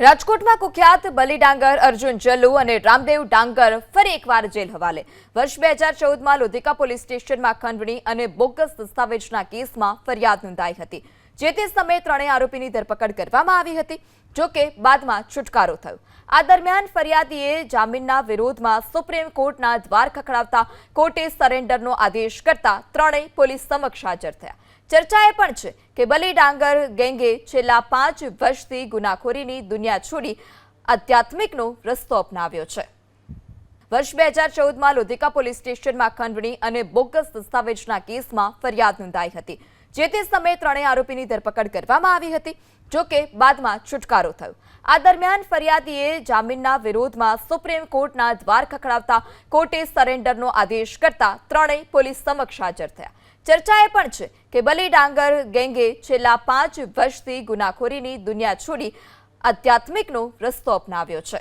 રાજકોટમાં કુખ્યાત બલી ડાંગર અર્જુન જલ્લુ અને રામદેવ ડાંગર ફરી એકવાર જેલ હવાલે. વર્ષ બે હજાર ચૌદમાં લોધિકા પોલીસ સ્ટેશનમાં ખંડણી અને બોગસ દસ્તાવેજના કેસમાં ફરિયાદ નોંધાઈ હતી, જે તે સમયે ત્રણેય આરોપીની ધરપકડ કરવામાં આવી હતી, જો કે બાદમાં છુટકારો થયો. આ દરમિયાન ફરિયાદીએ જામીનના વિરોધમાં સુપ્રીમ કોર્ટના દ્વાર ખખડાવતા કોર્ટે સરેન્ડરનો આદેશ કરતા ત્રણેય પોલીસ સમક્ષ હાજર થયા. ચર્ચા એ પણ છે કે બલી ડાંગર ગેંગે છેલ્લા પાંચ વર્ષથી ગુનાખોરીની દુનિયા છોડી આધ્યાત્મિકનો રસ્તો અપનાવ્યો છે. વર્ષ બે હજાર ચૌદમાં લોધિકા પોલીસ સ્ટેશનમાં ખંડણી અને બોગસ દસ્તાવેજના કેસમાં ફરિયાદ નોંધાઈ હતી. જે તે સમયે ત્રણેય આરોપીની ધરપકડ કરવામાં આવી હતી, જો કે બાદમાં છુટકારો થયો. આ દરમિયાન ફરિયાદીએ જામીનના વિરોધમાં સુપ્રીમ કોર્ટના દ્વાર ખખડાવતા કોર્ટે સરેન્ડરનો આદેશ કરતા ત્રણેય પોલીસ સમક્ષ હાજર થયા. ચર્ચા એ પણ છે કે બલી ડાંગર ગેંગે છેલ્લા પાંચ વર્ષથી ગુનાખોરીની દુનિયા છોડી આધ્યાત્મિકનો રસ્તો અપનાવ્યો છે.